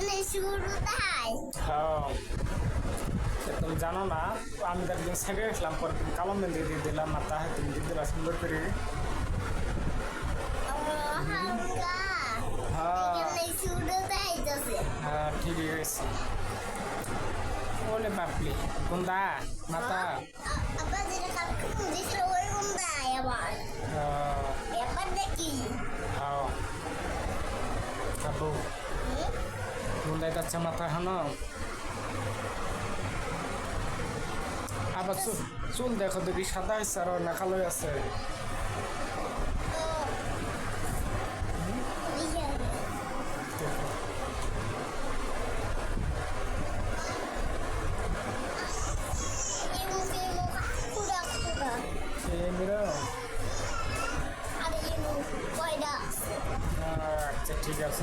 এখানে শুরু তাই হ্যাঁ তুমি জানো না, আমি তো একদিন ছেড়ে আসলাম পরে তুমি কালো মেহেন্দি দিয়ে দিলাম মাথা তুমি দিয়ে দিলা সুন্দর করে। হ্যাঁ হ্যাঁ ঘুমলাই যাচ্ছে মাথা হানো আবার চুল চুল দেখো দেখি সাদা হয়েছে আর নাকালো আছে। আচ্ছা, ঠিক আছে